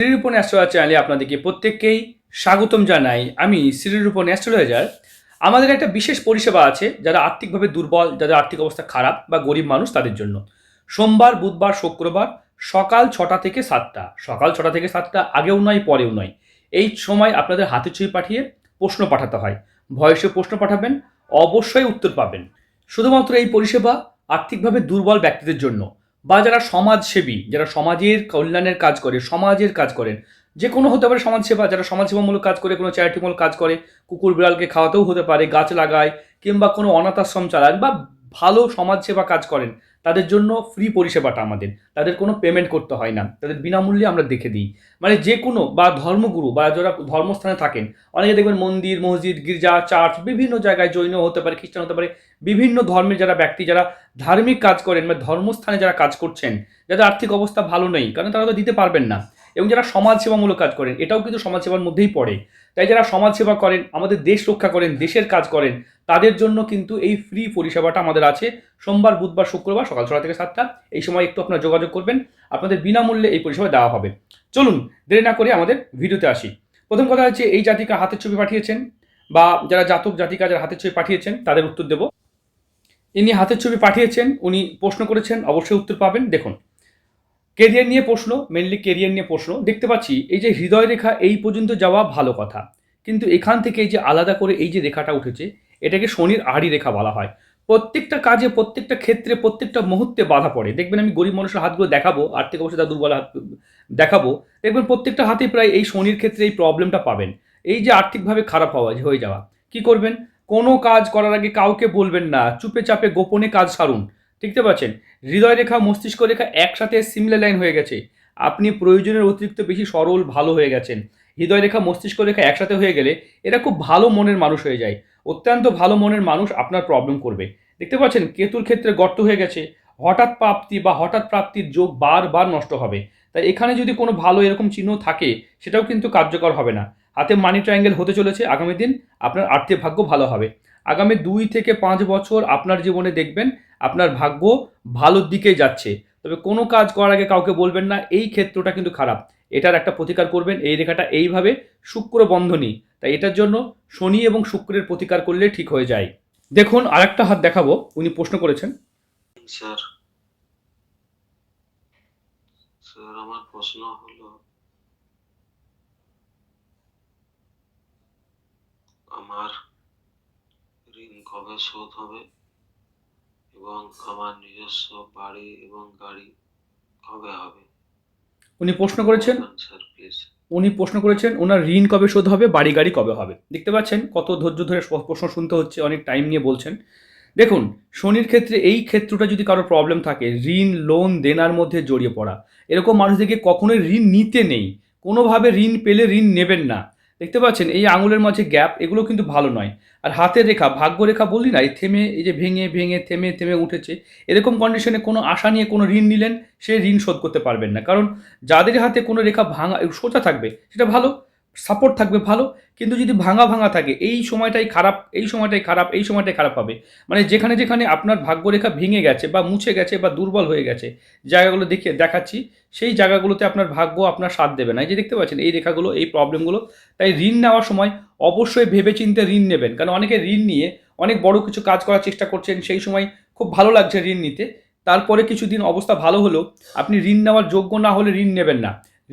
Shrirupan astrologer চ্যানেলে আপনাদেরকে প্রত্যেককেই স্বাগতম জানাই। আমি শ্রীরূপন অ্যাস্ট্রোলজার আমাদের একটা বিশেষ পরিষেবা আছে, যারা আর্থিকভাবে দুর্বল, যাদের আর্থিক অবস্থা খারাপ বা গরিব মানুষ তাদের জন্য। সোমবার, বুধবার, শুক্রবার সকাল ছটা থেকে সাতটা। সকাল ছটা থেকে সাতটা, আগেও নয়, পরেও নয়। এই সময় আপনাদের হাতে ছবি পাঠিয়ে প্রশ্ন পাঠাতে হয়। ভয়েসে প্রশ্ন পাঠাবেন, অবশ্যই উত্তর পাবেন। শুধুমাত্র এই পরিষেবা আর্থিকভাবে দুর্বল ব্যক্তিদের জন্য। বা যারা সমাজসেবী, যারা সমাজের কল্যাণের কাজ করে, সমাজের কাজ করেন যে কোনো হতে পারে সমাজসেবা, যারা সমাজসেবামূলক কাজ করে, কোনো চ্যারিটিমূলক কাজ করে, কুকুর বিড়ালকে খাওয়াতেও হতে পারে, গাছ লাগায়, কিংবা কোনো অনাথাশ্রম চালায় বা ভালো সমাজসেবা কাজ করেন, তাদের জন্য ফ্রি পরিষেবাটা আমাদের, তাদের কোনো পেমেন্ট করতে হয় না, তাদের বিনামূল্যে আমরা দেখে দিই। মানে যে কোনো, বা ধর্মগুরু, বা যারা ধর্মস্থানে থাকেন, অনেকে দেখবেন মন্দির, মসজিদ, গির্জা চার্চ বিভিন্ন জায়গায় জৈন হতে পারে, খ্রিস্টান হতে পারে, বিভিন্ন ধর্মের যারা ব্যক্তি, যারা ধার্মিক কাজ করেন, বা ধর্মস্থানে যারা কাজ করছেন, যাদের আর্থিক অবস্থা ভালো নেই, কারণ তারা তো দিতে পারবেন না। এবং যারা সমাজসেবামূলক কাজ করেন, এটাও কিন্তু সমাজসেবার মধ্যেই পড়ে। তাই যারা সমাজসেবা করেন, আমাদের দেশ রক্ষা করেন, দেশের কাজ করেন, তাদের জন্য কিন্তু এই ফ্রি পরিষেবাটা আমাদের আছে। সোমবার, বুধবার, শুক্রবার সকাল ছটা থেকে সাতটা। এই সময় একটু আপনারা যোগাযোগ করবেন। আপনাদের বিনামূল্যে এই পরিষেবা দেওয়া হবে। চলুন, দেরি না করে আমাদের ভিডিওতে আসি। প্রথম কথা হচ্ছে, এই জাতিকা হাতের ছবি পাঠিয়েছেন বা যারা জাতক, জাতিকা যারা হাতের ছবি পাঠিয়েছেন, তাদের উত্তর দেব। ইনি হাতের ছবি পাঠিয়েছেন, উনি প্রশ্ন করেছেন, অবশ্যই উত্তর পাবেন। দেখুন কেরিয়ার নিয়ে প্রশ্ন মেনলি কেরিয়ার নিয়ে প্রশ্ন। দেখতে পাচ্ছি, এই যে হৃদয় রেখা, এই পর্যন্ত যাওয়া ভালো কথা। কিন্তু এখান থেকে এই যে আলাদা করে এই যে রেখাটা উঠেছে, এটাকে শনির আড়ি রেখা বলা হয়। প্রত্যেকটা কাজে, প্রত্যেকটা ক্ষেত্রে, প্রত্যেকটা মুহূর্তে বাধা পড়ে। দেখবেন আমি গরিব মানুষের হাতগুলো দেখাবো, আর্থিক অবস্থা দুর্বল হাত, দেখাবো, দেখবেন প্রত্যেকটা হাতে প্রায় এই শনির ক্ষেত্রে এই প্রবলেমটা পাবেন। এই যে আর্থিকভাবে খারাপ হওয়া, হয়ে যাওয়া, কি করবেন? কোনো কাজ করার আগে কাউকে বলবেন না চুপে চাপে গোপনে কাজ সারুন। দেখতে পাচ্ছেন? হৃদয় রেখা, মস্তিষ্ক রেখা একসাথে সিমিলার লাইন হয়ে গেছে। আপনি প্রয়োজনের অতিরিক্ত বেশি সরল, ভালো হয়ে গেছেন। হৃদয় রেখা, মস্তিষ্ক রেখা একসাথে হয়ে গেলে এরা খুব ভালো মনের মানুষ হয়ে যায়। অত্যন্ত ভালো মনের মানুষ আপনার প্রবলেম করবে। দেখতে পাচ্ছেন, কেতুর ক্ষেত্রে গর্ত হয়ে গেছে। হঠাৎ প্রাপ্তি বা হঠাৎ প্রাপ্তির যোগ বারবার নষ্ট হবে। তাই এখানে যদি কোনো ভালো এরকম চিহ্ন থাকে, সেটাও কিন্তু কার্যকর হবে না। হাতে মানি ট্রায়াঙ্গেল হতে চলেছে। আগামী দিন আপনার আর্থিক ভাগ্য ভালো হবে। আগামী দুই থেকে পাঁচ বছর আপনার জীবনে দেখবেন আপনার ভাগ্য ভালোর দিকে যাচ্ছে। তবে কোনো কাজ করার আগে কাউকে বলবেন না, এই ক্ষেত্রটা কিন্তু খারাপ। এটার একটা প্রতিকার করবেন, এই রেখাটা এইভাবে শুক্র বন্ধনী। তাই এটার জন্য শনি এবং শুক্রের প্রতিকার করলে ঠিক হয়ে যায়। দেখুন, আরেকটা হাত দেখাবো, উনি প্রশ্ন করেছেন। স্যার স্যার, আমার প্রশ্ন হলো, আমার ঋণ কবে শোধ হবে? এবং আমার নিজস্ব বাড়ি এবং গাড়ি কবে হবে? উনি প্রশ্ন করেছেন স্যার প্লিজ উনি প্রশ্ন করেছেন ওনার ঋণ কবে শোধ হবে বাড়ি গাড়ি কবে হবে? দেখতে পাচ্ছেন কত ধৈর্য ধরে প্রশ্ন শুনতে হচ্ছে অনেক টাইম নিয়ে বলছেন। দেখুন শনির ক্ষেত্রে এই ক্ষেত্রটা যদি কারও প্রবলেম থাকে ঋণ লোন দেনার মধ্যে জড়িয়ে পড়া। এরকম মানুষদেরকে কখনোই ঋণ নিতে নেই। কোনোভাবে ঋণ পেলে ঋণ নেবেন না। দেখতে পাচ্ছেন, এই আঙুলের মাঝে গ্যাপ, এগুলো কিন্তু ভালো নয়। আর হাতের রেখা ভাগ্য রেখা বললি না, এই থেমে, এই যে ভেঙে ভেঙে, থেমে থেমে উঠেছে, এরকম কন্ডিশনে কোনো আশা নিয়ে কোনো ঋণ নিলেন, সে ঋণ শোধ করতে পারবেন না। কারণ যাদের হাতে কোনো রেখা ভাঙা, সোজা থাকবে, সেটা ভালো। সাপোর্ট থাকবে ভালো, কিন্তু যদি ভাঙা ভাঙা থাকে, এই সময়টাই খারাপ, এই সময়টাই খারাপ, এই সময়টাই খারাপ হবে মানে যেখানে যেখানে আপনার ভাগ্যরেখা ভেঙে গেছে বা মুছে গেছে বা দুর্বল হয়ে গেছে, জায়গাগুলো দেখে দেখাচ্ছি, সেই জায়গাগুলোতে আপনার ভাগ্য আপনার সাথ দেবে না। এই যে দেখতে পাচ্ছেন, এই রেখাগুলো, এই প্রবলেমগুলো তাই ঋণ নেওয়ার সময় অবশ্যই ভেবেচিন্তে ঋণ নেবেন। কারণ অনেকে ঋণ নিয়ে অনেক বড় কিছু কাজ করার চেষ্টা করছেন, সেই সময় খুব ভালো লাগছে ঋণ নিতে। তারপরে কিছুদিন অবস্থা ভালো হলো আপনি ঋণ নেওয়ার যোগ্য না হলে ঋণ নেবেন না।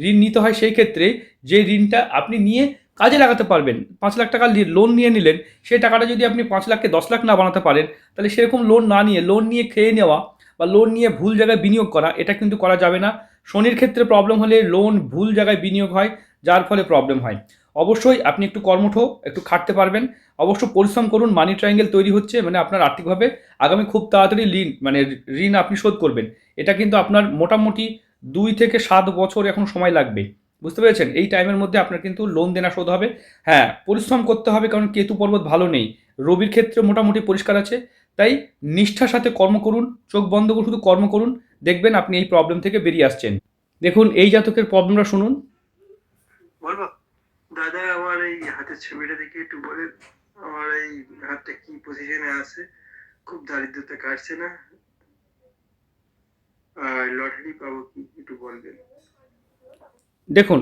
ঋণ নিতে হয় সেই ক্ষেত্রে যে ঋণটা আপনি নিয়ে কাজে লাগাতে পারবেন, পাঁচ লাখ টাকা লোন নিয়ে নিলেন সেই টাকাটা যদি আপনি পাঁচ লাখকে দশ লাখ না বানাতে পারেন, তাহলে সেরকম লোন না নিয়ে লোন নিয়ে খেয়ে নেওয়া বা লোন নিয়ে ভুল জায়গায় বিনিয়োগ করা, এটা কিন্তু করা যাবে না। শনির ক্ষেত্রে প্রবলেম হলে লোন ভুল জায়গায় বিনিয়োগ হয়, যার ফলে প্রবলেম হয়। অবশ্যই আপনি একটু কর্মঠ, একটু খাটতে পারবেন। অবশ্য পরিশ্রম করুন মানি ট্রায়াঙ্গেল তৈরি হচ্ছে মানে আপনার আর্থিকভাবে আগামী খুব তাড়াতাড়ি ঋণ মানে ঋণ আপনি শোধ করবেন। এটা কিন্তু আপনার মোটামুটি দুই থেকে সাত বছর এখন সময় লাগবে। বুঝতে পেরেছেন? এই টাইমের মধ্যে আপনার কিন্তু লোন দেনা শোধ হবে। হ্যাঁ পরিশ্রম করতে হবে কারণ কেতু পর্বত ভালো নেই। রবির ক্ষেত্রে মোটামুটি পরিষ্কার আছে। তাই নিষ্ঠার সাথে কর্ম করুন, চোখ বন্ধ করে শুধু কর্ম করুন। দেখবেন আপনি এই প্রবলেম থেকে বেরিয়ে আসছেন। দেখুন, এই জাতকের প্রবলেমটা শুনুন। বলব? দাদা, আমার এই হাতের ছবিটা দেখে একটু বলে আমার এই হাতটা কি পজিশনে আছে? খুব দারিদ্রতা কাটছে না। লটারি পাবো কি একটু বলবেন দেখুন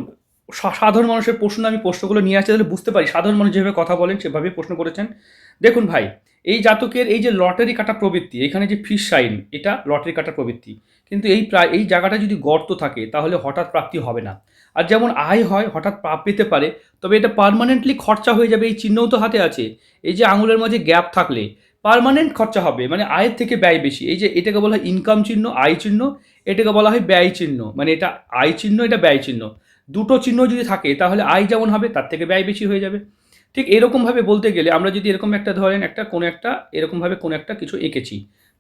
সাধারণ মানুষের প্রশ্ন আমি প্রশ্নগুলো নিয়ে আসছি, তাহলে বুঝতে পারি। সাধারণ মানুষ যেভাবে কথা বলেন, সেভাবেই প্রশ্ন করেছেন। দেখুন ভাই, এই জাতকের এই যে লটারি কাটা প্রবৃত্তি, এখানে যে ফিস সাইন এটা লটারি কাটা প্রবৃত্তি। কিন্তু এই প্রায়, এই জায়গাটা যদি গর্ত থাকে, তাহলে হঠাৎ প্রাপ্তি হবে না। আর যেমন আয় হয়, হঠাৎ প্রাপ পেতে পারে, তবে এটা পার্মানেন্টলি খরচা হয়ে যাবে, এই চিহ্নও তো হাতে আছে। এই যে আঙুলের মাঝে গ্যাপ থাকলে পার্মানেন্ট খরচা হবে মানে আয়ের থেকে ব্যয় বেশি। এই যে এটাকে বলা হয় ইনকাম চিহ্ন, আয় চিহ্ন, এটাকে বলা হয় ব্যয় চিহ্ন মানে এটা আয় চিহ্ন, এটা ব্যয় চিহ্ন। দুটো চিহ্ন যদি থাকে, তাহলে আয় যেমন হবে, তার থেকে ব্যয় বেশি হয়ে যাবে। ঠিক এরকমভাবে বলতে গেলে আমরা যদি এরকম একটা ধরেন একটা, কোনো একটা, এরকমভাবে কোনো একটা কিছু এঁকেছি,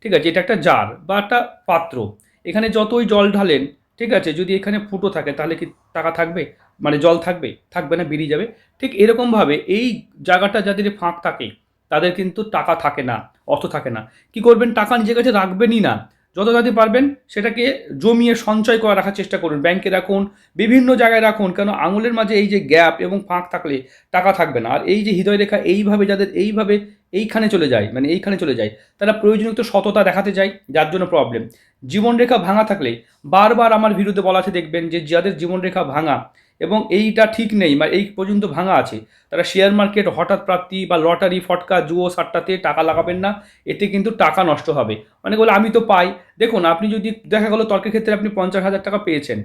ঠিক আছে? এটা একটা জার বা একটা পাত্র। এখানে যতই জল ঢালেন, ঠিক আছে? যদি এখানে ফুটো থাকে, তাহলে কি টাকা থাকবে? মানে জল থাকবে থাকবে না, বেরিয়ে যাবে। ঠিক এরকমভাবে এই জায়গাটা যাদের ফাঁক থাকে তাদের কিন্তু টাকা থাকে না, অর্থ থাকে না। কি করবেন? টাকা নিজের কাছে রাখবেনই না। যত তাড়াতাড়ি পারবেন সেটাকে জমিয়ে সঞ্চয় করে রাখার চেষ্টা করুন, ব্যাংকে রাখুন, বিভিন্ন জায়গায় রাখুন, কেন আঙুলের মাঝে এই যে গ্যাপ এবং ফাঁক থাকলে টাকা থাকবে না। আর এই যে হৃদয় রেখা এইভাবে যাদের এইভাবে এইখানে চলে যায় মানে এইখানে চলে যায়, তারা প্রয়োজনীয় সততা দেখাতে যায় যার জন্য প্রবলেম জীবনরেখা ভাঙা থাকলে বারবার আমার বিরুদ্ধে বলা আছে, দেখবেন যে যাদের জীবনরেখা ভাঙা এবং এইটা ঠিক নেই মানে এই পর্যন্ত ভাঙা আছে। তারা শেয়ার মার্কেট হঠাৎ প্রাপ্তি বা লটারি ফটকা, জুয়ো সাট্টাতে টাকা লাগাবেন না, এতে কিন্তু টাকা নষ্ট হবে। মানে বলে, আমি তো পাই। দেখুন, আপনি যদি দেখা গেলো তর্কের ক্ষেত্রে আপনি পঞ্চাশ হাজার টাকা পেয়েছেন,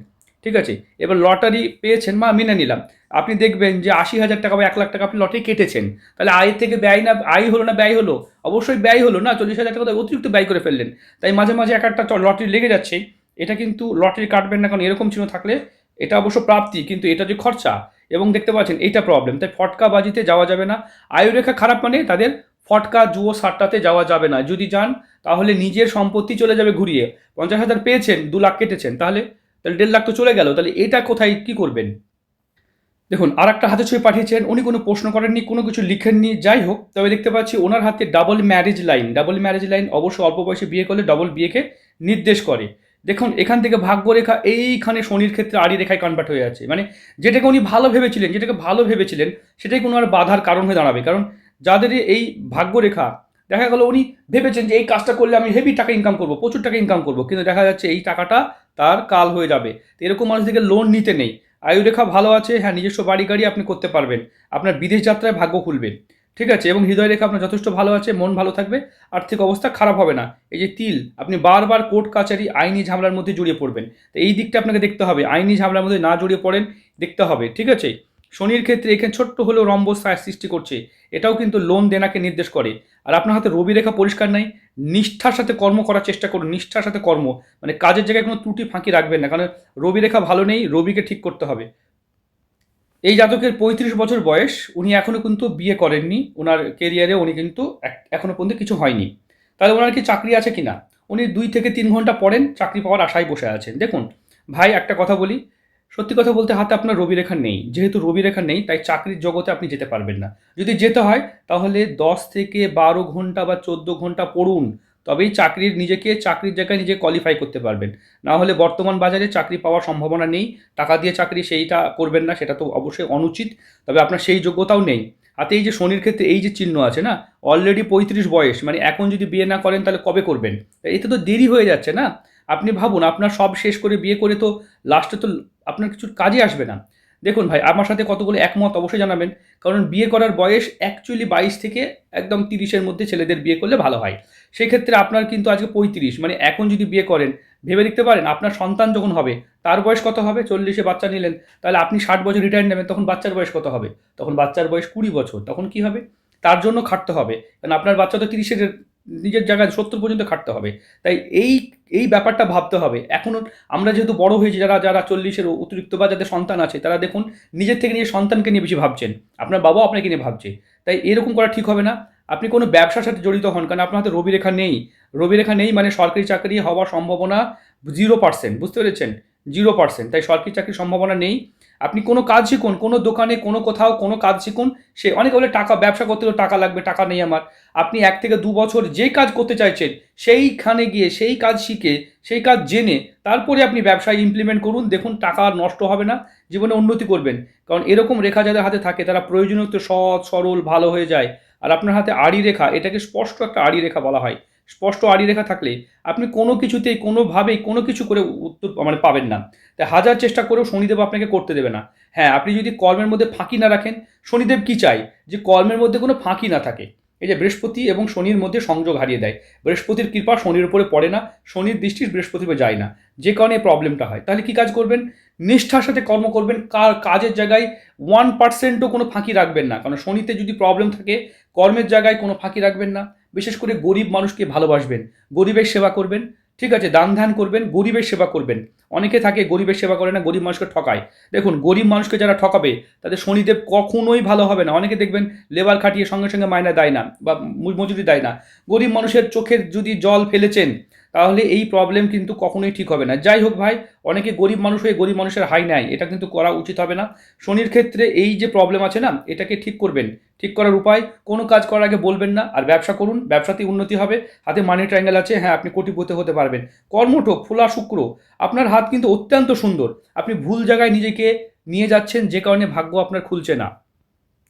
ঠিক আছে? এবার লটারি পেয়েছেন, মা, মেনে নিলাম। আপনি দেখবেন যে আশি হাজার টাকা বা এক লাখ টাকা আপনি লটারি কেটেছেন। তাহলে আয় থেকে ব্যয় না, আয় হলো না ব্যয় হলো? অবশ্যই ব্যয় হলো না, চল্লিশ হাজার টাকা অতিরিক্ত ব্যয় করে ফেললেন। তাই মাঝে মাঝে এক একটা লটারি লেগে যাচ্ছে। এটা কিন্তু লটারি কাটবেন না, কারণ এরকম চিহ্ন থাকলে এটা অবশ্য প্রাপ্তি, কিন্তু এটা যে খরচা, এবং দেখতে পাচ্ছেন এইটা প্রবলেম তাই ফটকা বাজিতে যাওয়া যাবে না। আয়ুরেখা খারাপ মানে তাদের ফটকা, জুয়ো সাট্টাতে যাওয়া যাবে না। যদি যান, তাহলে নিজের সম্পত্তি চলে যাবে ঘুরিয়ে। পঞ্চাশ হাজার পেয়েছেন, দু লাখ কেটেছেন, তাহলে তাহলে দেড় লাখ তো চলে গেল, তাহলে এটা কোথায়, কি করবেন? দেখুন আর একটা হাতে ছবি পাঠিয়েছেন, উনি কোনো প্রশ্ন করেননি, কোনো কিছু লিখেননি, যাই হোক, তবে দেখতে পাচ্ছি ওনার হাতে double marriage line double marriage line অবশ্য অল্প বয়সে বিয়ে করলে ডবল বিয়েকে নির্দেশ করে। দেখুন, এখান থেকে ভাগ্যরেখা, এইখানে শনির ক্ষেত্রে আড়ি রেখায় কনভার্ট হয়ে আছে। মানে যেটাকে উনি ভালো ভেবেছিলেন, যেটাকে ভালো ভেবেছিলেন, সেটাই কোনো আর বাধার কারণ হয়ে দাঁড়াবে। কারণ যাদের এই ভাগ্যরেখা, দেখা গেল উনি ভেবেছেন যে এই কাজটা করলে আমি হেভি টাকা ইনকাম করব, প্রচুর টাকা ইনকাম করব, কিন্তু দেখা যাচ্ছে এই টাকাটা তার কাল হয়ে যাবে। তো এরকম মানুষদেরকে লোন নিতে নেই। আয়ুরেখা ভালো আছে হ্যাঁ নিজস্ব বাড়ি গাড়ি আপনি করতে পারবেন। আপনার বিদেশ যাত্রায় ভাগ্য খুলবে। ঠিক আছে, এবং হৃদয় রেখা আপনার যথেষ্ট ভালো আছে, মন ভালো থাকবে, আর্থিক অবস্থা খারাপ হবে না। এই যে তিল, আপনি বারবার কোর্ট কাচারি আইনি ঝামেলার মধ্যে জড়িয়ে পড়বেন। তো এই দিকটা আপনাকে দেখতে হবে, আইনি ঝামেলার মধ্যে না জড়িয়ে পড়েন, দেখতে হবে, ঠিক আছে? শনির ক্ষেত্রে এখানে ছোট্ট হলেও রম্বস সৃষ্টি করছে, এটাও কিন্তু লোন দেনাকে নির্দেশ করে। আর আপনার হাতে রবি রেখা পরিষ্কার নাই, নিষ্ঠার সাথে কর্ম করার চেষ্টা করুন, নিষ্ঠার সাথে কর্ম মানে কাজের জায়গায় কোনো ত্রুটি ফাঁকি রাখবেন না, কারণ রবি রেখা ভালো নেই, রবিকে ঠিক করতে হবে। এই জাতকের পঁয়ত্রিশ বছর বয়স, উনি এখনও কিন্তু বিয়ে করেননি। ওনার কেরিয়ারে উনি কিন্তু এক- এখনও পর্যন্ত কিছু হয়নি। তাহলে ওনার কি চাকরি আছে কি না উনি দুই থেকে তিন ঘণ্টা পড়েন, চাকরি পাওয়ার আশায় বসে আছেন। দেখুন, ভাই, একটা কথা বলি। সত্যি কথা বলতে হাতে আপনার রবি রেখা নেই। যেহেতু রবি রেখা নেই, তাই চাকরির জগতে আপনি যেতে পারবেন না। যদি যেতে হয়, তাহলে দশ থেকে বারো ঘণ্টা বা চোদ্দ ঘণ্টা পড়ুন। তবেই চাকরির নিজেকে চাকরির জায়গায় নিজে কোয়ালিফাই করতে পারবেন। না হলে বর্তমান বাজারে চাকরি পাওয়ার সম্ভাবনা নেই, টাকা দিয়ে চাকরি সেইটা করবেন না, সেটা তো অবশ্যই অনুচিত, তবে আপনার সেই যোগ্যতাও নেই। হাতে এই যে শনির ক্ষেত্রে এই যে চিহ্ন আছে না অলরেডি পঁয়ত্রিশ বয়স মানে এখন যদি বিয়ে না করেন তাহলে কবে করবেন? এতে তো দেরি হয়ে যাচ্ছে না? আপনি ভাবুন, আপনার সব শেষ করে বিয়ে করে তো লাস্টে তো আপনার কিছু কাজে আসবে না। দেখুন ভাই, আমার সাথে কতগুলো একমত অবশ্যই জানাবেন, কারণ বিয়ে করার বয়স অ্যাকচুয়ালি বাইশ থেকে একদম তিরিশের মধ্যে ছেলেদের বিয়ে করলে ভালো হয়। সেই ক্ষেত্রে আপনার কিন্তু আজকে পঁয়ত্রিশ মানে এখন যদি বিয়ে করেন, ভেবে দেখতে পারেন আপনার সন্তান যখন হবে, তার বয়স কত হবে? চল্লিশে বাচ্চা নিলেন, তাহলে আপনি ষাট বছর রিটায়ার নেবেন, তখন বাচ্চার বয়স কত হবে? তখন বাচ্চার বয়স কুড়ি বছর, তখন কি হবে? তার জন্য খাটতে হবে, কারণ আপনার বাচ্চা তো তিরিশের নিজের জায়গায় সত্তর পর্যন্ত খাটতে হবে। তাই এই এই ব্যাপারটা ভাবতে হবে। এখন আমরা যেহেতু বড় হয়েছি, যারা যারা চল্লিশের অতিরিক্ত বা যাদের সন্তান আছে, তারা দেখুন, নিজের থেকে নিজের সন্তানকে নিয়ে বেশি ভাবছেন। আপনার বাবাও আপনাকে নিয়ে ভাবছে। তাই এরকম করা ঠিক হবে না। আপনি কোনো ব্যবসার সাথে জড়িত হন, কারণ আপনার হাতে রবি রেখা নেই। রবি রেখা নেই মানে সরকারি চাকরি হওয়ার সম্ভাবনা জিরো পার্সেন্ট বুঝতে পেরেছেন? জিরো পার্সেন্ট তাই সরকারি চাকরির সম্ভাবনা নেই। আপনি কোনো কাজ শিখুন, কোনো দোকানে, কোনো কোথাও কোনো কাজ শিখুন, সে অনেকে বলে টাকা, ব্যবসা করতে হলে টাকা লাগবে, টাকা নেই আমার। আপনি এক থেকে দু বছর যে কাজ করতে চাইছেন, সেইখানে গিয়ে, সেই কাজ শিখে, সেই কাজ জেনে, তারপরে আপনি ব্যবসায় ইমপ্লিমেন্ট করুন, দেখুন টাকা আর নষ্ট হবে না, জীবনে উন্নতি করবেন। কারণ এরকম রেখা যাদের হাতে থাকে, তারা প্রয়োজনীয় সৎ সরল, ভালো হয়ে যায়। আর আপনার হাতে আড়ি রেখা, এটাকে স্পষ্ট একটা আড়ি রেখা বলা হয়। স্পষ্ট আড়ি রেখা থাকলে আপনি কোনো কিছুতেই, কোনোভাবেই কোনো কিছু করে উত্তর মানে পাবেন না। তাই হাজার চেষ্টা করেও শনিদেব আপনাকে করতে দেবে না। হ্যাঁ আপনি যদি কর্মের মধ্যে ফাঁকি না রাখেন, শনিদেব কি চাই যে কর্মের মধ্যে কোনো ফাঁকি না থাকে। এই যে বৃহস্পতি এবং শনির মধ্যে সংযোগ হারিয়ে দেয়। বৃহস্পতির কৃপা শনির উপরে পড়ে না, শনির দৃষ্টি বৃহস্পতিতে যায় না। যে কারণে প্রবলেমটা হয়। তাহলে কি কাজ করবেন? নিষ্ঠার সাথে কর্ম করবেন কাজের জায়গায় ওয়ান পার্সেন্টও কোনো ফাঁকি রাখবেন না। কারণ শনিতে যদি প্রবলেম থাকে, কর্মের জায়গায় কোনো ফাঁকি রাখবেন না। বিশেষ করে গরিব মানুষকে ভালোবাসবেন, গরিবের সেবা করবেন, ঠিক আছে? দান ধ্যান করবেন, গরিবের সেবা করবেন। অনেকে থাকে গরিবের সেবা করে না, গরিব মানুষকে ঠকায়। দেখুন, গরিব মানুষকে যারা ঠকাবে, তাদের শনিদেব কখনোই ভালো হবে না। অনেকে দেখবেন লেবার খাটিয়ে সঙ্গে সঙ্গে মায়না দেয় না বা মজুরি দেয় না। গরিব মানুষের চোখের যদি জল ফেলেছেন তাহলে এই প্রবলেম কিন্তু কখনোই ঠিক হবে না। যাই হোক ভাই অনেকে গরিব মানুষ হয়ে গরিব মানুষের হাই নেয় এটা কিন্তু করা উচিত হবে না। শনির ক্ষেত্রে এই যে প্রবলেম আছে না এটাকে ঠিক করবেন। ঠিক করার উপায় কোনো কাজ করার আগে বলবেন না আর ব্যবসা করুন ব্যবসাতেই উন্নতি হবে। হাতে মানি ট্রায়াঙ্গেল আছে হ্যাঁ আপনি কোটিপতি হতে পারবেন। কর্মঠ ফোলা শুক্র আপনার হাত কিন্তু অত্যন্ত সুন্দর। আপনি ভুল জায়গায় নিজেকে নিয়ে যাচ্ছেন যে কারণে ভাগ্য আপনার খুলছে না।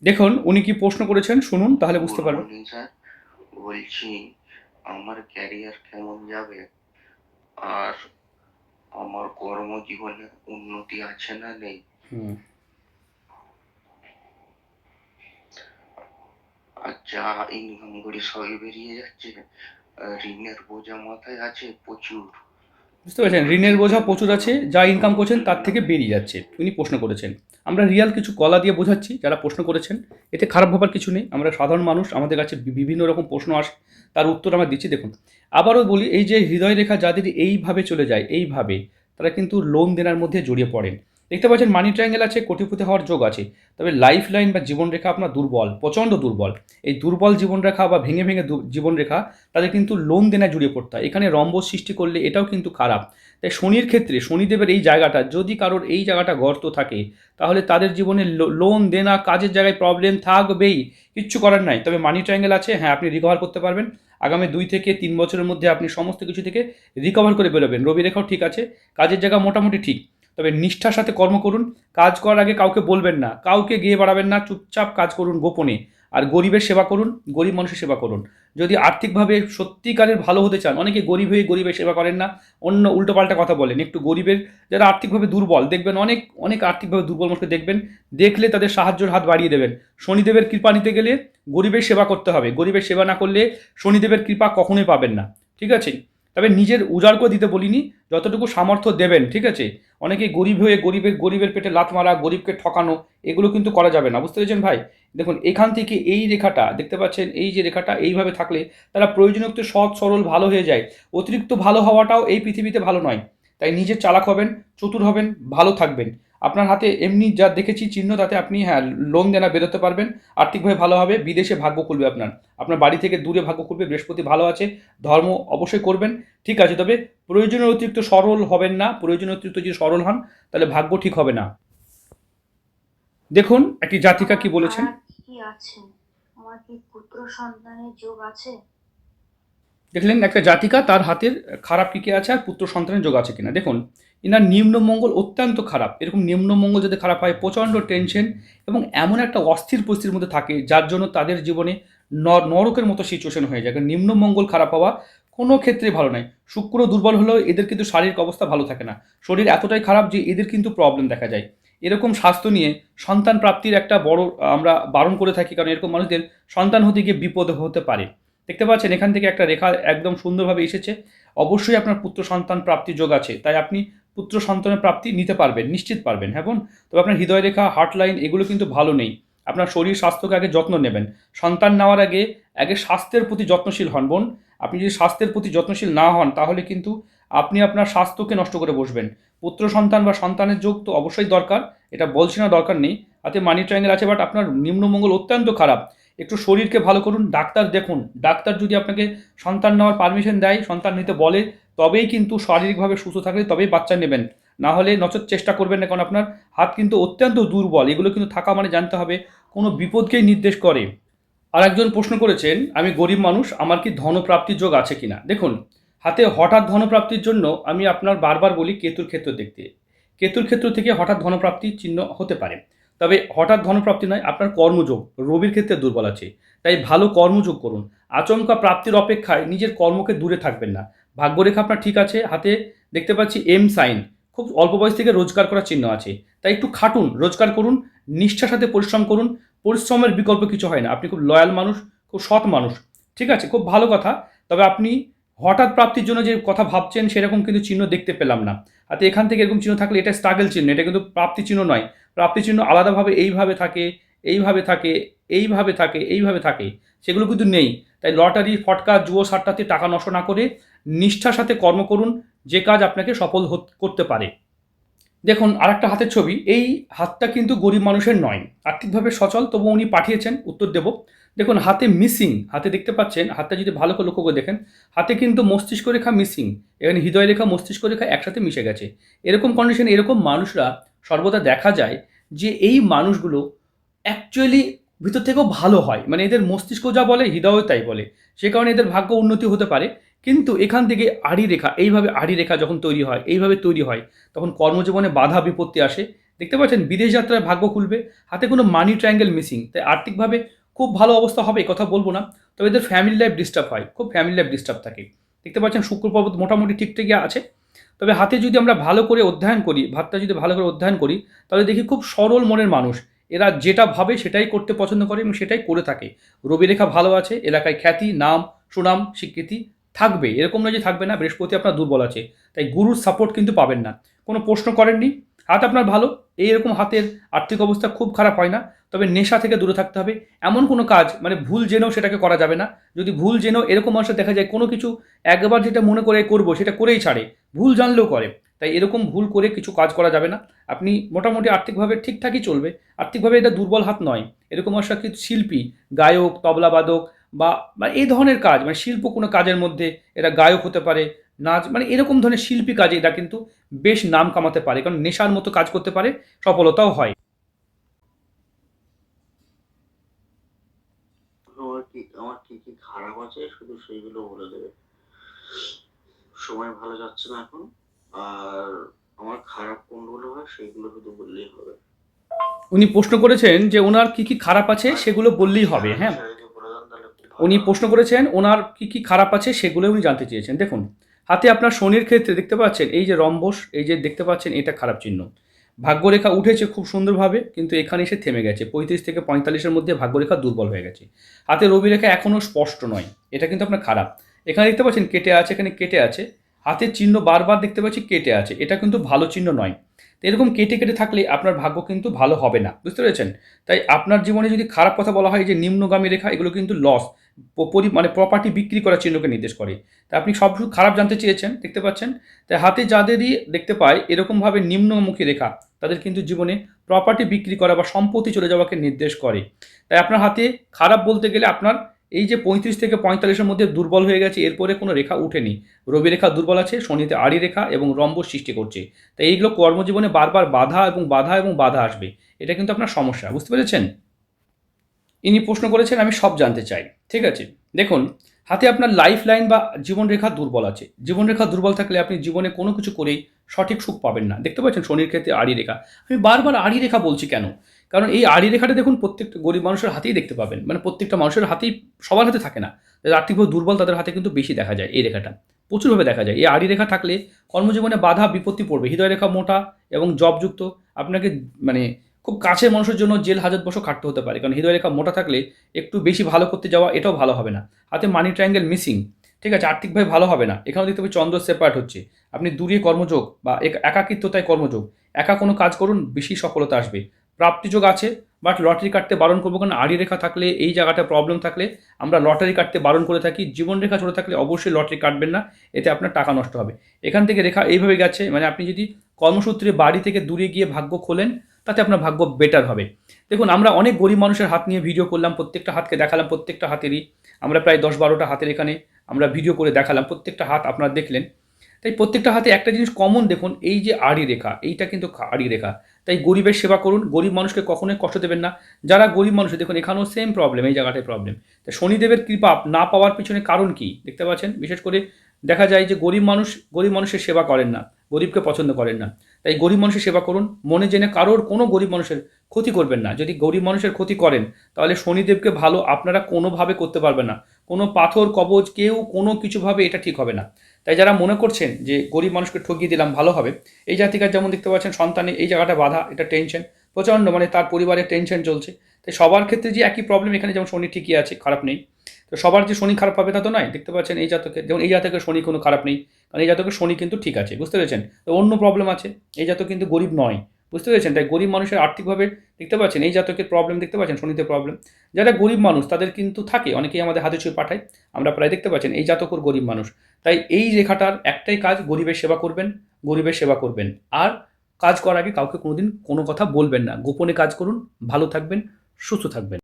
দেখুন উনি কি প্রশ্ন করেছেন শুনুন তাহলে বুঝতে পারবেন। বলছি আমার ক্যারিয়ার কেমন যাবে? আর আমার কর্মজীবনে উন্নতি আছে না নেই? আর যা ইনকাম করে সবই বেরিয়ে যাচ্ছে ঋণের বোঝা মাথায় আছে প্রচুর। বুঝতে পারছেন? ঋণের বোঝা প্রচুর আছে, যা ইনকাম করছেন তার থেকে বেরিয়ে যাচ্ছে, উনি প্রশ্ন করেছেন। আমরা রিয়াল কিছু কলা দিয়ে বোঝাচ্ছি, যারা প্রশ্ন করেছেন, এতে খারাপ ভাবার কিছু নেই, আমরা সাধারণ মানুষ, আমাদের কাছে বিভিন্ন রকম প্রশ্ন আসে, তার উত্তর আমরা দিচ্ছি। দেখুন, আবারও বলি, এই যে হৃদয় রেখা যাদের এইভাবে চলে যায়, এইভাবে তারা কিন্তু লোন দেনার মধ্যে জড়িয়ে পড়েন। দেখতে পাচ্ছেন মানি ট্রায়াঙ্গেল আছে, কোটিপতি হওয়ার যোগ আছে। তবে লাইফ লাইন বা জীবনরেখা আপনার দুর্বল, প্রচণ্ড দুর্বল। এই দুর্বল জীবনরেখা বা ভেঙে ভেঙে জীবনরেখা, তাদের কিন্তু লোন দেনায় জড়িয়ে পড়তে হয়। এখানে রম্ব সৃষ্টি করলে এটাও কিন্তু খারাপ। তাই শনির ক্ষেত্রে শনিদেবের এই জায়গাটা, যদি কারোর এই জায়গাটা গর্ত থাকে, তাহলে তাদের জীবনে লোন দেনা, কাজের জায়গায় প্রবলেম থাকবেই। কিচ্ছু করার নাই। তবে মানি ট্রায়াঙ্গেল আছে হ্যাঁ আপনি রিকভার করতে পারবেন। আগামী দুই থেকে তিন বছরের মধ্যে আপনি সমস্ত কিছু থেকে রিকভার করে বেরোবেন। রবি রেখাও ঠিক আছে। কাজের জায়গা মোটামুটি ঠিক। তবে নিষ্ঠার সাথে কর্ম করুন। কাজ করার আগে কাউকে বলবেন না। কাউকে গিয়ে বাড়াবেন না। চুপচাপ কাজ করুন গোপনে। আর গরিবের সেবা করুন, গরিব মানুষের সেবা করুন। যদি আর্থিকভাবে সত্যিকারের ভালো হতে চান, অনেকে গরিব হয়ে গরিবের সেবা করেন না, অন্য উল্টোপাল্টা কথা বলেন। একটু গরিবের যারা আর্থিকভাবে দুর্বল, দেখবেন অনেক অনেক আর্থিকভাবে দুর্বল মানুষকে দেখবেন। দেখলে তাদের সাহায্যের হাত বাড়িয়ে দেবেন। শনিদেবের কৃপা নিতে গেলে গরিবের সেবা করতে হবে। গরিবের সেবা না করলে শনিদেবের কৃপা কখনোই পাবেন না। ঠিক আছে? তবে নিজের উজাড় করে দিতে বলিনি, যতটুকু সামর্থ্য দেবেন, ঠিক আছে? অনেকে গরিব হয়ে গরিবের গরিবের পেটে লাত মারা, গরিবকে ঠকানো, এগুলো কিন্তু করা যাবে না, বুঝতে পেরেছেন ভাই? দেখুন, এখান থেকে এই রেখাটা, দেখতে পাচ্ছেন, এই যে রেখাটা এইভাবে থাকলে তারা প্রয়োজনীয় সৎ সরল, ভালো হয়ে যায়। অতিরিক্ত ভালো হওয়াটাও এই পৃথিবীতে ভালো নয়। তাই নিজে চালাক হবেন, চতুর হবেন, ভালো থাকবেন। আপনার হাতে এমনি যা দেখেছি চিহ্ন তাতে আপনি হ্যাঁ লোন দেনা বেরোতে পারবেন। আর্থিকভাবে ভালো হবে বিদেশে ভাগ্য খুলবে আপনার। আপনার বাড়ি থেকে দূরে ভাগ্য খুলবে বৃহস্পতি ভালো আছে ধর্ম অবশ্যই করবেন। ঠিক আছে তবে প্রয়োজনের অতিরিক্ত সরল হবেন না। প্রয়োজনের অতিরিক্ত যদি সরল হন তাহলে ভাগ্য ঠিক হবে না। দেখুন একটি জাতিকা কি বলেছেন? কি আছে? আমার কি পুত্র সন্তানের যোগ আছে? দেখলেন একটা জাতিকা তার হাতের খারাপ কী কী আছে আর পুত্র সন্তানের যোগ আছে কিনা। দেখুন ইনার নিম্নমঙ্গল অত্যন্ত খারাপ। এরকম নিম্নমঙ্গল যদি খারাপ হয়, প্রচণ্ড টেনশন এবং এমন একটা অস্থির পরিস্থিতির মধ্যে থাকে, যার জন্য তাদের জীবনে নরকের মতো সিচুয়েশন হয়ে যায়। কারণ নিম্নমঙ্গল খারাপ হওয়া কোনো ক্ষেত্রে ভালো নয়। শুক্র দুর্বল হলেও এদের কিন্তু শারীরিক অবস্থা ভালো থাকে না। শরীর এতটাই খারাপ যে এদের কিন্তু প্রবলেম দেখা যায়। এরকম স্বাস্থ্য নিয়ে সন্তান প্রাপ্তির একটা বড় আমরা বারণ করে থাকি, কারণ এরকম মানুষদের সন্তান হতে গিয়ে বিপদ হতে পারে। দেখতে পাচ্ছেন, এখান থেকে একটা রেখা একদম সুন্দরভাবে এসেছে। অবশ্যই আপনার পুত্র সন্তান প্রাপ্তি যোগ আছে। তাই আপনি পুত্র সন্তানের প্রাপ্তি নিতে পারবেন, নিশ্চিত পারবেন হ্যাঁ তবে আপনার হৃদয় রেখা হার্ট লাইন এগুলো কিন্তু ভালো নেই। আপনার শরীর স্বাস্থ্যকে আগে যত্ন নেবেন। সন্তান নেওয়ার আগে আগে স্বাস্থ্যের প্রতি যত্নশীল হন বোন। আপনি যদি স্বাস্থ্যের প্রতি যত্নশীল না হন, তাহলে কিন্তু আপনি আপনার স্বাস্থ্যকে নষ্ট করে বসবেন। পুত্র সন্তান বা সন্তানের যোগ তো অবশ্যই দরকার, এটা বলছি না দরকার নেই। হাতে মানি ট্রায়াঙ্গেল আছে বাট আপনার নিম্নমঙ্গল অত্যন্ত খারাপ। একটু শরীরকে ভালো করুন, ডাক্তার দেখুন। ডাক্তার যদি আপনাকে সন্তান নেওয়ার পারমিশন দেয়, সন্তান নিতে বলে, তবেই কিন্তু শারীরিকভাবে সুস্থ থাকলে তবেই বাচ্চা নেবেন। না হলে নচর চেষ্টা করবেন না, কারণ আপনার হাত কিন্তু অত্যন্ত দুর্বল। এগুলো কিন্তু থাকা মানে জানতে হবে, কোনো বিপদকেই নির্দেশ করে। আর একজন প্রশ্ন করেছেন, আমি গরিব মানুষ, আমার কি ধনপ্রাপ্তির যোগ আছে কিনা? দেখুন, হাতে হঠাৎ ধনপ্রাপ্তির জন্য আমি আপনার বারবার বলি, কেতুর ক্ষেত্র দেখতে। কেতুর ক্ষেত্র থেকে হঠাৎ ধনপ্রাপ্তির চিহ্ন হতে পারে। তবে হঠাৎ ধনপ্রাপ্তি নয়, আপনার কর্মযোগ। রবির ক্ষেত্রে দুর্বল আছে। তাই ভালো কর্মযোগ করুন। আচমকা প্রাপ্তির অপেক্ষায় নিজের কর্মকে দূরে থাকবেন না। ভাগ্যরেখা আপনার ঠিক আছে, হাতে দেখতে পাচ্ছি এম সাইন খুব অল্প বয়স থেকে রোজগার করার চিহ্ন আছে। তাই একটু খাটুন, রোজগার করুন, নিষ্ঠার সাথে পরিশ্রম করুন। পরিশ্রমের বিকল্প কিছু হয় না। আপনি খুব লয়াল মানুষ, খুব সৎ মানুষ। ঠিক আছে, খুব ভালো কথা। তবে আপনি হঠাৎ প্রাপ্তির জন্য যে কথা ভাবছেন, সেরকম কিন্তু চিহ্ন দেখতে পেলাম না। হাতে এখান থেকে এরকম চিহ্ন থাকলে এটা স্ট্রাগল চিহ্ন। এটা কিন্তু প্রাপ্তি চিহ্ন নয়। প্রাপ্তি চিহ্ন আলাদাভাবে এইভাবে থাকে এইভাবে থাকে এইভাবে থাকে এইভাবে থাকে, সেগুলো কিন্তু নেই। তাই লটারি, ফটকা, জুয়ো সাট্টাতে টাকা নষ্ট না করে নিষ্ঠার সাথে কর্ম করুন, যে কাজ আপনাকে সফল করতে পারে। দেখুন, আরেকটা হাতের ছবি, এই হাতটা কিন্তু গরিব মানুষের নয়, আর্থিকভাবে সচল, তবু উনি পাঠিয়েছেন, উত্তর দেব। দেখুন, হাতে মিসিং হাতে দেখতে পাচ্ছেন, হাতটা যদি ভালো করে লক্ষ্য করে দেখেন, হাতে কিন্তু মস্তিষ্ক রেখা মিসিং এখানে হৃদয় রেখা, মস্তিষ্ক রেখা একসাথে মিশে গেছে। এরকম কন্ডিশন এরকম মানুষরা সর্বদা দেখা যায় যে এই মানুষগুলো অ্যাকচুয়ালি ভিতর থেকেও ভালো হয়। মানে এদের মস্তিষ্ক যা বলে হৃদয় তাই বলে। সে কারণে এদের ভাগ্য উন্নতি হতে পারে। কিন্তু এখান থেকে আড়ি রেখা এইভাবে আড়ি রেখা যখন তৈরি হয়, এইভাবে তৈরি হয়, তখন কর্মজীবনে বাধা বিপত্তি আসে। দেখতে পাচ্ছেন, বিদেশ যাত্রায় ভাগ্য খুলবে, হাতে কোনো মানি ট্রায়াঙ্গেল মিসিং তাই আর্থিকভাবে খুব ভালো অবস্থা হবে কথা বলব না। তবে এদের ফ্যামিলি লাইফ ডিস্টার্ব হয়, খুব ফ্যামিলি লাইফ ডিস্টার্ব থাকে। দেখতে পাচ্ছেন শুক্র পর্বত মোটামুটি ঠিকঠাকই আছে। তবে হাতে যদি আমরা ভালো করে অধ্যয়ন করি, ভাতটা যদি ভালো করে অধ্যয়ন করি, তাহলে দেখি খুব সরল মনের মানুষ। এরা যেটা ভাবে সেটাই করতে পছন্দ করে এবং সেটাই করে থাকে। রবি রেখা ভালো আছে, এলাকায় খ্যাতি, নাম, সুনাম, স্বীকৃতি থাকবে। এরকম নয় যে থাকবে না, বৃহস্পতি আপনার দুর্বল আছে, তাই গুরুর সাপোর্ট কিন্তু পাবেন না। কোনো প্রশ্ন করেননি? হাত আপনার ভালো? এইরকম হাতের আর্থিক অবস্থা খুব খারাপ হয় না। তবে নেশা থেকে দূরে থাকতে হবে। এমন কোনো কাজ মানে ভুল জেনেও সেটাকে করা যাবে না। যদি ভুল জেনেও এরকম মানুষের দেখা যায় কোনো কিছু একবার যেটা মনে করে করব, সেটা করেই ছাড়ে। ভুল জানলেও করে। তাই এরকম ভুল করে কিছু কাজ করা যাবে না। আপনি মোটামুটি আর্থিকভাবে ঠিকঠাকই চলবে। আর্থিকভাবে এটা দুর্বল হাত নয়। এরকম আসা কিন্তু শিল্পী, গায়ক তবলাবাদক বা মানে এই ধরনের কাজ মানে শিল্প কোনো কাজের মধ্যে এরা গায়ক হতে পারে, নাচ মানে এরকম ধরনের শিল্পী কাজে এরা কিন্তু বেশ নাম কামাতে পারে। কারণ নেশার মতো কাজ করতে পারে, সফলতাও হয় আমার কি আমার কি কি খারাপ আছে শুধু সেইগুলো বলে দেবে। সময় ভালো যাচ্ছে না এখন। আর আমার খারাপ কোনগুলো হয় সেইগুলো শুধু বললেই হবে। উনি প্রশ্ন করেছেন যে ওনার কি কি খারাপ আছে সেগুলো বললেই হবে হ্যাঁ ভালো উনি প্রশ্ন করেছেন ওনার কি কি খারাপ আছে সেগুলো উনি জানতে চেয়েছেন। দেখুন হাতে আপনার শনির ক্ষেত্রে দেখতে পাচ্ছেন এই যে রম্বস এই যে দেখতে পাচ্ছেন এটা খারাপ চিহ্ন। ভাগ্যরেখা উঠেছে খুব সুন্দরভাবে, কিন্তু এখানে এসে থেমে গেছে। পঁয়ত্রিশ থেকে পঁয়তাল্লিশের মধ্যে ভাগ্যরেখা দুর্বল হয়ে গেছে। হাতে রবি রেখা এখনও স্পষ্ট নয়। এটা কিন্তু আপনার খারাপ। এখানে দেখতে পাচ্ছেন কেটে আছে, এখানে কেটে আছে। হাতের চিহ্ন বারবার দেখতে পাচ্ছি কেটে আছে। এটা কিন্তু ভালো চিহ্ন নয়। তো এরকম কেটে কেটে থাকলে আপনার ভাগ্য কিন্তু ভালো হবে না। বুঝতে পেরেছেন? তাই আপনার জীবনে যদি খারাপ কথা বলা হয় যে নিম্নগামী রেখা, এগুলো কিন্তু লস মানে প্রপার্টি বিক্রি করার চিহ্নকে নির্দেশ করে। তা আপনি সব খারাপ জানতে চেয়েছেন, দেখতে পাচ্ছেন? তাই হাতে যাদেরই দেখতে পায়, এরকমভাবে নিম্নমুখী রেখা, তাদের কিন্তু জীবনে প্রপার্টি বিক্রি করা বা সম্পত্তি চলে যাওয়াকে নির্দেশ করে। তাই আপনার হাতে খারাপ বলতে গেলে আপনার এই যে পঁয়ত্রিশ থেকে পঁয়তাল্লিশের মধ্যে দুর্বল হয়ে গেছে, এরপরে কোনো রেখা উঠেনি। রবি রেখা দুর্বল আছে, শনিতে আড়ি রেখা এবং রম্ব সৃষ্টি করছে। তাই এইগুলো কর্মজীবনে বারবার বাধা এবং বাধা এবং বাধা আসবে। এটা কিন্তু আপনার সমস্যা, বুঝতে পেরেছেন? ইনি প্রশ্ন করেছেন, আমি সব জানতে চাই, ঠিক আছে? দেখুন, হাতে আপনার লাইফ লাইন বা জীবনরেখা দুর্বল আছে। জীবনরেখা দুর্বল থাকলে আপনি জীবনে কোনো কিছু করেই সঠিক সুখ পাবেন না। দেখতে পাচ্ছেন শনির ক্ষেত্রে আড়ি রেখা। আমি বারবার আড়ি রেখা বলছি কেন? কারণ এই আড়ি রেখাটা দেখুন প্রত্যেকটা গরিব মানুষের হাতেই দেখতে পাবেন। মানে প্রত্যেকটা মানুষের হাতেই সবার হাতে থাকে না। যারা আর্থিকভাবে দুর্বল তাদের হাতে কিন্তু বেশি দেখা যায় এই রেখাটা। প্রচুরভাবে দেখা যায়। এই আড়ি রেখা থাকলে কর্মজীবনে বাধা, বিপত্তি পড়বে। হৃদয় রেখা মোটা এবং জবযুক্ত। আপনাকে মানে খুব কাছের মানুষের জন্য জেল, হাজত বসে খাটতে হতে পারে। কারণ হৃদয় রেখা মোটা থাকলে একটু বেশি ভালো করতে যাওয়া এটাও ভালো হবে না। হাতে মানি ট্রায়াঙ্গেল মিসিং ঠিক আছে আর্থিকভাবে ভালো হবে না। এখানেও দেখতে পাচ্ছি চন্দ্র সেপারেট হচ্ছে। আপনি দূরে কর্মযোগ বা এক- একাকিত্বতায় কর্মযোগ। একা কোনো কাজ করুন, বেশি সফলতা আসবে। প্রাপ্তিযোগ আছে, বাট লটারি কাটতে বারণ করব কারণ আড়ি রেখা থাকলে, এই জায়গাটা প্রবলেম থাকলে, আমরা লটারি কাটতে বারণ করে থাকি, জীবন রেখা চলে থাকলে অবশ্যই লটারি কাটবেন না, এতে আপনার টাকা নষ্ট হবে। এখান থেকে রেখা এইভাবে গেছে মানে আপনি যদি কর্মসূত্রে বাড়ি থেকে দূরে গিয়ে ভাগ্য খোলেন, তাতে আপনার ভাগ্য বেটার হবে। দেখুন, আমরা অনেক গরিব মানুষের হাত নিয়ে ভিডিও করলাম, প্রত্যেকটা হাতকে দেখালাম, প্রত্যেকটা হাতেরই। আমরা প্রায় দশ বারোটা হাতের এখানে আমরা ভিডিও করে দেখালাম, প্রত্যেকটা হাত আপনারা দেখলেন। তাই প্রত্যেকটা হাতে একটা জিনিস কমন দেখুন, এই যে আড়ি রেখা, এইটা কিন্তু আড়ি রেখা। তাই গরিবের সেবা করুন। গরিব মানুষকে কখনোই কষ্ট দেবেন না। যারা গরিব মানুষ, দেখুন, এখানেও সেম প্রবলেম এই জায়গাটায় প্রবলেম তাই শনিদেবের কৃপা না পাওয়ার পিছনে কারণ কি? দেখতে পাচ্ছেন? বিশেষ করে দেখা যায় যে গরিব মানুষ, গরিব মানুষের সেবা করেন না, গরিবকে পছন্দ করেন না। তাই গরিব মানুষের সেবা করুন। মনে জেনে কারোর কোনো গরিব মানুষের ক্ষতি করবেন না। যদি গরিব মানুষের ক্ষতি করেন, তাহলে শনিদেবকে ভালো আপনারা কোনোভাবে করতে পারবেন না। কোনো পাথর, কবজ, কেউ কোনো কিছুভাবে এটা ঠিক হবে না। তাই যারা মনে করছেন যে গরিব মানুষকে ঠকিয়ে দিলাম ভালো হবে, এই জাতিকার যেমন দেখতে পাচ্ছেন সন্তানে এই জায়গাটা বাধা, এটা টেনশন প্রচণ্ড মানে তার পরিবারের টেনশন চলছে। তাই সবার ক্ষেত্রে যে একই প্রবলেম এখানে যেমন শনি ঠিকই আছে, খারাপ নেই। তো সবার যে শনি খারাপ হবে তা তো নয়, দেখতে পাচ্ছেন এই জাতকের যেমন এই জাতকের শনি কোনো খারাপ নেই, কারণ এই জাতকের শনি কিন্তু ঠিক আছে, বুঝতে পেরেছেন? তো অন্য প্রবলেম আছে, এই জাতক কিন্তু গরিব নয়, বুঝতে পেরেছেন? তাই গরিব মানুষের আর্থিকভাবে দেখতে পাচ্ছেন, এই জাতকের প্রবলেম দেখতে পাচ্ছেন, শনিতে প্রবলেম যারা গরিব মানুষ, তাদের কিন্তু থাকে, অনেকেই আমাদের হাতে ছুঁয়ে পাঠায়, আমরা প্রায় দেখতে পাচ্ছেন, এই জাতকর গরিব মানুষ। তাই এই রেখাটার একটাই কাজ গরিবের সেবা করবেন, গরিবের সেবা করবেন। আর কাজ করার আগে কাউকে কোনোদিন কোনো কথা বলবেন না। গোপনে কাজ করুন, ভালো থাকবেন, সুস্থ থাকবেন।